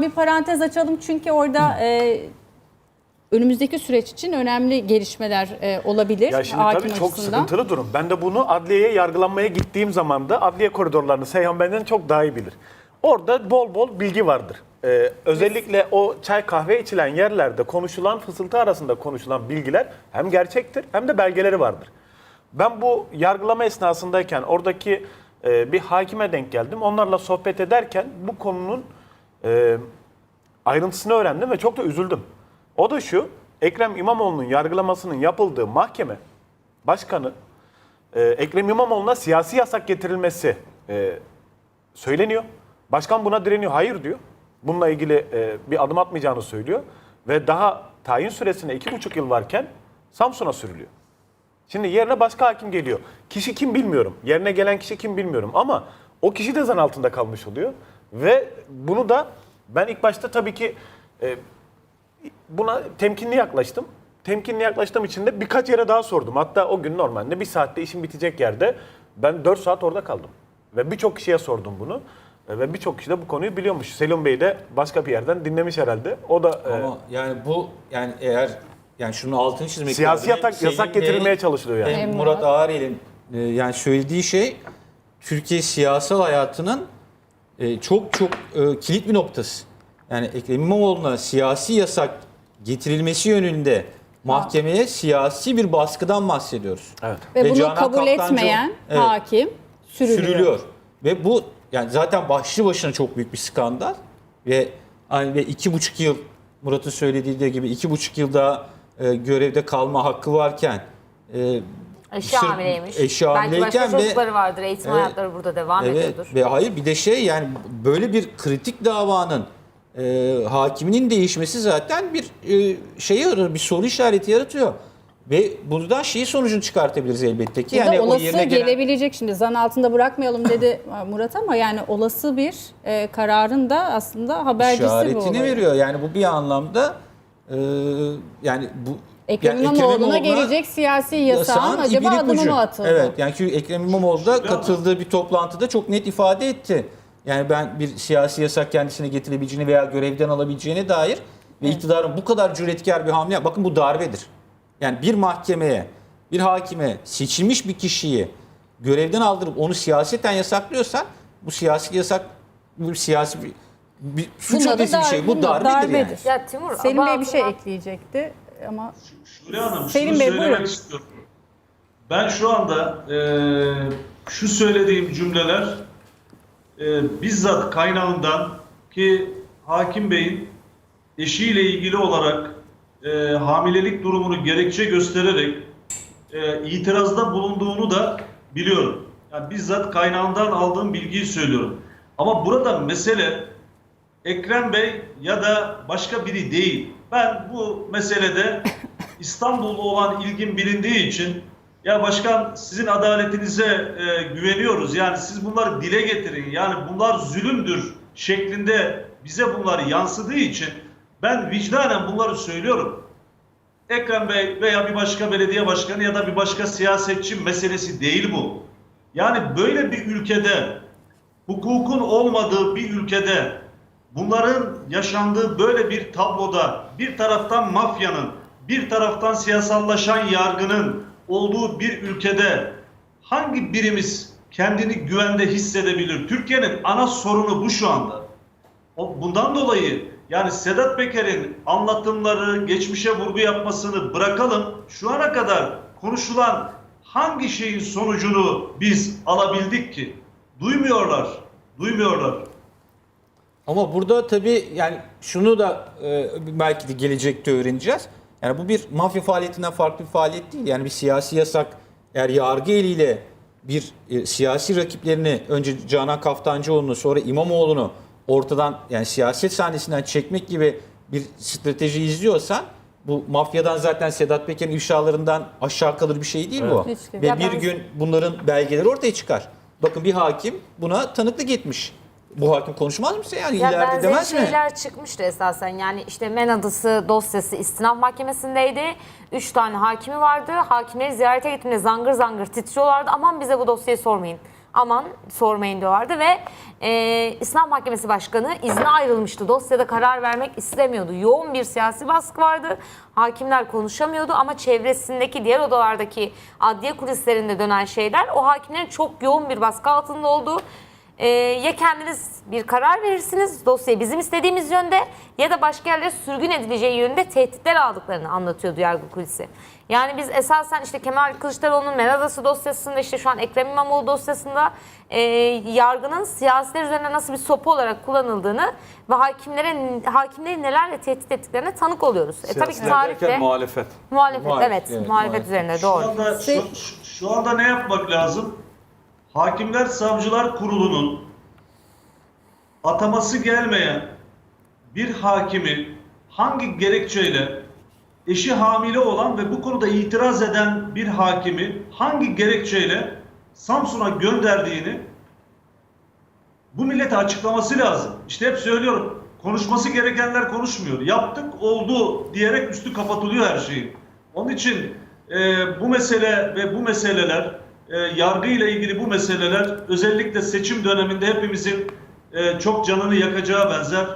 Bir parantez açalım çünkü orada e, önümüzdeki süreç için önemli gelişmeler e, olabilir. Ya şimdi hakim tabii çok açısından. sıkıntılı durum. Ben de bunu adliyeye yargılanmaya gittiğim zaman da adliye koridorlarını Seyhan benden çok daha iyi bilir. Orada bol bol bilgi vardır. Ee, özellikle o çay kahve içilen yerlerde konuşulan fısıltı arasında konuşulan bilgiler hem gerçektir hem de belgeleri vardır. Ben bu yargılama esnasındayken oradaki e, bir hakime denk geldim. Onlarla sohbet ederken bu konunun e, ayrıntısını öğrendim ve çok da üzüldüm. O da şu, Ekrem İmamoğlu'nun yargılamasının yapıldığı mahkeme başkanı e, Ekrem İmamoğlu'na siyasi yasak getirilmesi e, söyleniyor. Başkan buna direniyor, hayır diyor. Bununla ilgili e, bir adım atmayacağını söylüyor. Ve daha tayin süresine iki buçuk yıl varken Samsun'a sürülüyor. Şimdi yerine başka hakim geliyor. Kişi kim bilmiyorum. Yerine gelen kişi kim bilmiyorum. Ama o kişi de zan altında kalmış oluyor. Ve bunu da ben ilk başta tabii ki e, buna temkinli yaklaştım. Temkinli yaklaştığım için de birkaç yere daha sordum. Hatta o gün normalde bir saatte işim bitecek yerde ben 4 saat orada kaldım. Ve birçok kişiye sordum bunu. E, Ve birçok kişi de bu konuyu biliyormuş. Selim Bey de başka bir yerden dinlemiş herhalde. O da e, Ama yani bu yani eğer yani şunun altını çizmek siyasi lazım. yasak, Selim yasak Bey'in getirilmeye çalışılıyor yani. hem Murat. Ağarel'in e, yani söylediği şey Türkiye siyasal hayatının e, çok çok e, kilit bir noktası. Yani Ekrem İmamoğlu'na siyasi yasak getirilmesi yönünde mahkemeye siyasi bir baskıdan bahsediyoruz. Evet. Ve, Ve bunu Canan kabul Kaftancı- etmeyen Evet. hakim sürülüyor. sürülüyor. Ve bu yani zaten başlı başına çok büyük bir skandal ve hani ve iki buçuk yıl Murat'ın söylediği gibi iki buçuk yılda e, görevde kalma hakkı varken e, Eşi sırf- hamileymiş. eşi Belki hamileyken başka ve- çocukları vardır. Eğitim Evet. hayatları burada devam Evet ediyordur. ve hayır bir de şey yani böyle bir kritik davanın e, hakiminin değişmesi zaten bir e, şey yaratır, bir soru işareti yaratıyor. Ve buradan şeyi sonucunu çıkartabiliriz elbette ki. Yani o olası yerine gelen- gelebilecek şimdi zan altında bırakmayalım dedi Murat ama yani olası bir e, kararın da aslında habercisi bu. işaretini veriyor. Yani bu bir anlamda e, yani bu Ekrem yani İmamoğlu'na gelecek siyasi yasağın yasağın acaba adımı ucu. mı atıldı? Evet yani çünkü Ekrem İmamoğlu da katıldığı bir toplantıda çok net ifade etti. Yani ben bir siyasi yasak kendisine getirebileceğini veya görevden alabileceğine dair ve iktidarın bu kadar cüretkar bir hamle bakın bu darbedir. Yani bir mahkemeye, bir hakime seçilmiş bir kişiyi görevden aldırıp onu siyaseten yasaklıyorsan bu siyasi yasak bu bir siyasi bir, bir suç ötesi bir şey. Bu bunda darbedir, yani. Ya Timur, Selim Bey bir şey ekleyecekti ama Şule Hanım Selim şunu Bey, söylemek buyurun. istiyorum. Ben şu anda e, şu söylediğim cümleler e, bizzat kaynağından ki Hakim Bey'in eşiyle ilgili olarak e, hamilelik durumunu gerekçe göstererek e, itirazda bulunduğunu da biliyorum. Yani bizzat kaynağından aldığım bilgiyi söylüyorum. Ama burada mesele Ekrem Bey ya da başka biri değil. Ben bu meselede İstanbul'da olan ilgim bilindiği için ya başkan sizin adaletinize e, güveniyoruz. Yani siz bunları dile getirin. Yani bunlar zulümdür şeklinde bize bunlar yansıdığı için ben vicdanen bunları söylüyorum. Ekrem Bey veya bir başka belediye başkanı ya da bir başka siyasetçi meselesi değil bu. Yani böyle bir ülkede hukukun olmadığı bir ülkede bunların yaşandığı böyle bir tabloda bir taraftan mafyanın bir taraftan siyasallaşan yargının olduğu bir ülkede hangi birimiz kendini güvende hissedebilir? Türkiye'nin ana sorunu bu şu anda. Bundan dolayı yani Sedat Peker'in anlatımları, geçmişe vurgu yapmasını bırakalım. Şu ana kadar konuşulan hangi şeyin sonucunu biz alabildik ki? Duymuyorlar, duymuyorlar. Ama burada tabii yani şunu da e, belki de gelecekte öğreneceğiz. Yani bu bir mafya faaliyetinden farklı bir faaliyet değil. Yani bir siyasi yasak eğer yargı eliyle bir e, siyasi rakiplerini önce Canan Kaftancıoğlu'nu sonra İmamoğlu'nu ortadan yani siyaset sahnesinden çekmek gibi bir strateji izliyorsan bu mafyadan zaten Sedat Peker'in ifşalarından aşağı kalır bir şey değil bu. Hiç. Ve Ya bir ben- gün bunların belgeleri ortaya çıkar. Bakın bir hakim buna tanıklık etmiş. Bu hakim konuşmaz mı yani Ya ileride demez mi? şeyler çıkmıştı esasen. Yani işte Menadısı dosyası istinaf mahkemesindeydi. Üç tane hakimi vardı. Hakimleri ziyarete gittiğinde zangır zangır titriyorlardı. Aman bize bu dosyayı sormayın. aman sormayın diyorlardı ve e, İslam Mahkemesi Başkanı izne ayrılmıştı. Dosyada karar vermek istemiyordu. Yoğun bir siyasi baskı vardı. Hakimler konuşamıyordu ama çevresindeki diğer odalardaki adliye kulislerinde dönen şeyler o hakimlerin çok yoğun bir baskı altında olduğu ee, ya kendiniz bir karar verirsiniz dosyayı bizim istediğimiz yönde ya da başka yerlere sürgün edileceği yönünde tehditler aldıklarını anlatıyordu yargı kulisi. Yani biz esasen işte Kemal Kılıçdaroğlu'nun Menadası dosyasında işte şu an Ekrem İmamoğlu dosyasında e, yargının siyasiler üzerine nasıl bir sopa olarak kullanıldığını ve hakimlere hakimleri nelerle tehdit ettiklerine tanık oluyoruz. E, tabii ki tarihte muhalefet. muhalefet, Muhalefet, evet, evet, muhalefet muhalefet. üzerine Şu doğru. anda, Se- şu, şu- şu anda ne yapmak lazım? Hakimler Savcılar Kurulu'nun ataması gelmeyen bir hakimi hangi gerekçeyle eşi hamile olan ve bu konuda itiraz eden bir hakimi hangi gerekçeyle Samsun'a gönderdiğini bu millete açıklaması lazım. İşte hep söylüyorum. Konuşması gerekenler konuşmuyor. Yaptık oldu diyerek üstü kapatılıyor her şeyin. Onun için e, bu mesele ve bu meseleler e, yargı ile ilgili bu meseleler özellikle seçim döneminde hepimizin e, çok canını yakacağı benzer.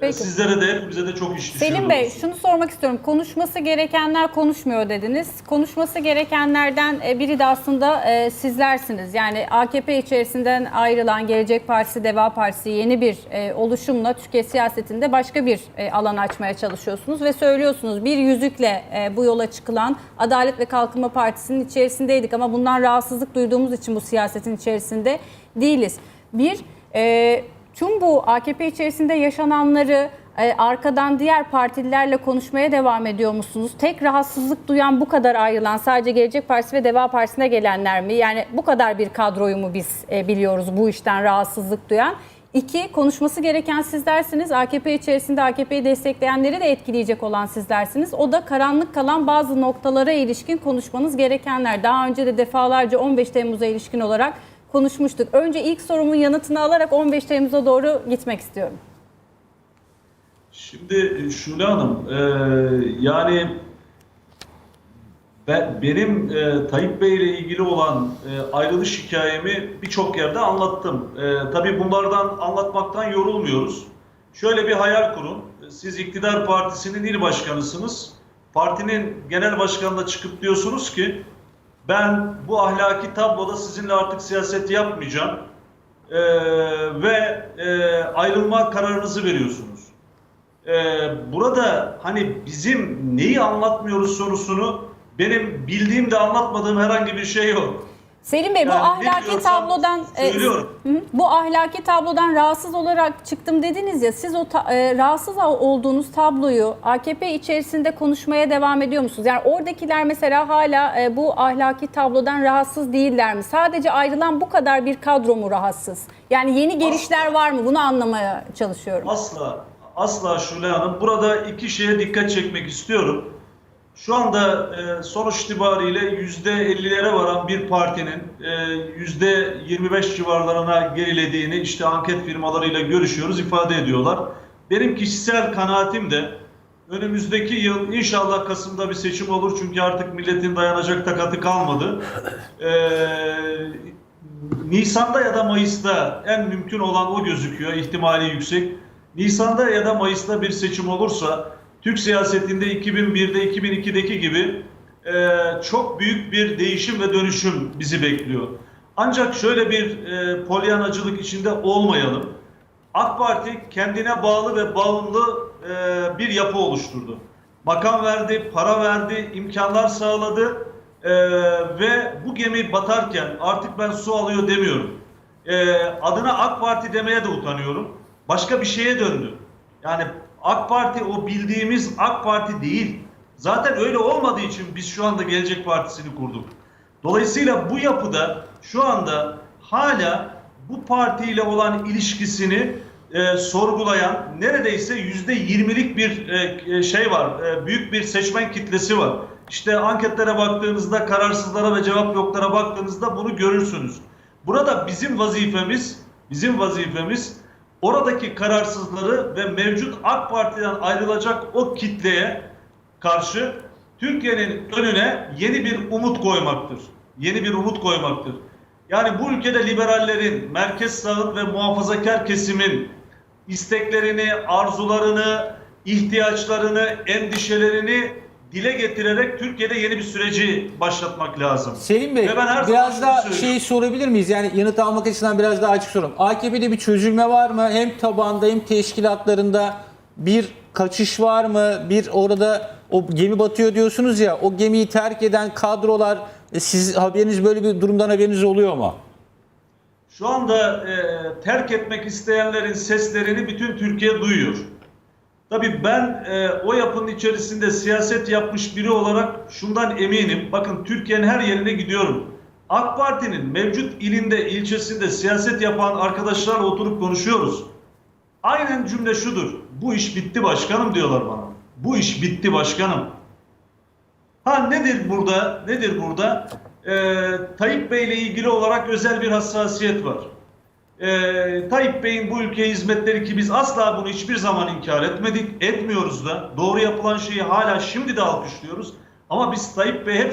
Peki. sizlere de hepimize de çok iş düşüyor. Selim Bey şunu sormak istiyorum. Konuşması gerekenler konuşmuyor dediniz. Konuşması gerekenlerden e, biri de aslında e, sizlersiniz. Yani AKP içerisinden ayrılan Gelecek Partisi, Deva Partisi yeni bir e, oluşumla Türkiye siyasetinde başka bir alan açmaya çalışıyorsunuz ve söylüyorsunuz bir yüzükle bu yola çıkılan Adalet ve Kalkınma Partisi'nin içerisindeydik ama bundan rahatsızlık duyduğumuz için bu siyasetin içerisinde değiliz. Bir, e, tüm bu AKP içerisinde yaşananları e, arkadan diğer partililerle konuşmaya devam ediyor musunuz? Tek rahatsızlık duyan bu kadar ayrılan sadece Gelecek Partisi ve Deva Partisi'ne gelenler mi? Yani bu kadar bir kadroyu mu biz e, biliyoruz bu işten rahatsızlık duyan? İki, konuşması gereken sizlersiniz. AKP içerisinde AKP'yi destekleyenleri de etkileyecek olan sizlersiniz. O da karanlık kalan bazı noktalara ilişkin konuşmanız gerekenler. Daha önce de defalarca 15 Temmuz'a ilişkin olarak konuşmuştuk. Önce ilk sorumun yanıtını alarak 15 Temmuz'a doğru gitmek istiyorum. Şimdi e, Şule Hanım, e, yani ben, benim e, Tayyip Bey ile ilgili olan e, ayrılış hikayemi birçok yerde anlattım. E, tabii bunlardan anlatmaktan yorulmuyoruz. Şöyle bir hayal kurun. Siz iktidar partisinin il başkanısınız. Partinin genel başkanına çıkıp diyorsunuz ki ben bu ahlaki tabloda sizinle artık siyaset yapmayacağım. E, ve e, ayrılma kararınızı veriyorsunuz. Ee, burada hani bizim neyi anlatmıyoruz sorusunu benim bildiğim de anlatmadığım herhangi bir şey yok. Selim Bey bu Yani ahlaki tablodan e, söylüyorum. Hı hı. bu ahlaki tablodan rahatsız olarak çıktım dediniz ya siz o ta- e, rahatsız olduğunuz tabloyu AKP içerisinde konuşmaya devam ediyor musunuz? Yani oradakiler mesela hala e, bu ahlaki tablodan rahatsız değiller mi? Sadece ayrılan bu kadar bir kadro mu rahatsız? Yani yeni gelişler var mı? Bunu anlamaya çalışıyorum. Asla, asla Şule Hanım. Burada iki şeye dikkat çekmek istiyorum. Şu anda e, sonuç itibariyle yüzde 50'lere varan bir partinin e, yüzde 25 civarlarına gerilediğini işte anket firmalarıyla görüşüyoruz ifade ediyorlar. Benim kişisel kanaatim de önümüzdeki yıl inşallah Kasım'da bir seçim olur çünkü artık milletin dayanacak takatı kalmadı. E, Nisan'da ya da Mayıs'ta en mümkün olan o gözüküyor, ihtimali yüksek. Nisan'da ya da Mayıs'ta bir seçim olursa Türk siyasetinde 2001'de 2002'deki gibi e, çok büyük bir değişim ve dönüşüm bizi bekliyor. Ancak şöyle bir e, polyanacılık içinde olmayalım. AK Parti kendine bağlı ve bağımlı e, bir yapı oluşturdu. Makam verdi, para verdi, imkanlar sağladı E, ve bu gemi batarken artık ben su alıyor demiyorum. E, adına AK Parti demeye de utanıyorum. Başka bir şeye döndü. Yani AK Parti o bildiğimiz AK Parti değil. Zaten öyle olmadığı için biz şu anda Gelecek Partisi'ni kurduk. Dolayısıyla bu yapıda şu anda hala bu partiyle olan ilişkisini e, sorgulayan neredeyse yüzde yirmilik bir e, e, şey var. E, büyük bir seçmen kitlesi var. İşte anketlere baktığınızda, kararsızlara ve cevap yoklara baktığınızda bunu görürsünüz. Burada bizim vazifemiz, bizim vazifemiz oradaki kararsızları ve mevcut AK Parti'den ayrılacak o kitleye karşı Türkiye'nin önüne yeni bir umut koymaktır. Yeni bir umut koymaktır. Yani bu ülkede liberallerin, merkez sağın ve muhafazakar kesimin isteklerini, arzularını, ihtiyaçlarını, endişelerini dile getirerek Türkiye'de yeni bir süreci başlatmak lazım. Selim Bey Ve ben her zaman biraz şunu daha söylüyorum. şeyi sorabilir miyiz? Yani yanıt almak açısından biraz daha açık soralım. AKP'de bir çözülme var mı? Hem tabanda hem teşkilatlarında bir kaçış var mı? Bir orada o gemi batıyor diyorsunuz ya o gemiyi terk eden kadrolar e, siz haberiniz böyle bir durumdan haberiniz oluyor mu? Şu anda e, terk etmek isteyenlerin seslerini bütün Türkiye duyuyor. Tabii ben e, o yapının içerisinde siyaset yapmış biri olarak şundan eminim. Bakın Türkiye'nin her yerine gidiyorum. AK Parti'nin mevcut ilinde, ilçesinde siyaset yapan arkadaşlarla oturup konuşuyoruz. Aynen cümle şudur. Bu iş bitti başkanım diyorlar bana. Bu iş bitti başkanım. Ha nedir burada? Nedir burada? Ee, Tayyip Bey ile ilgili olarak özel bir hassasiyet var. Ee, Tayyip Bey'in bu ülkeye hizmetleri ki biz asla bunu hiçbir zaman inkar etmedik, etmiyoruz da. Doğru yapılan şeyi hala şimdi de alkışlıyoruz. Ama biz Tayyip Bey hep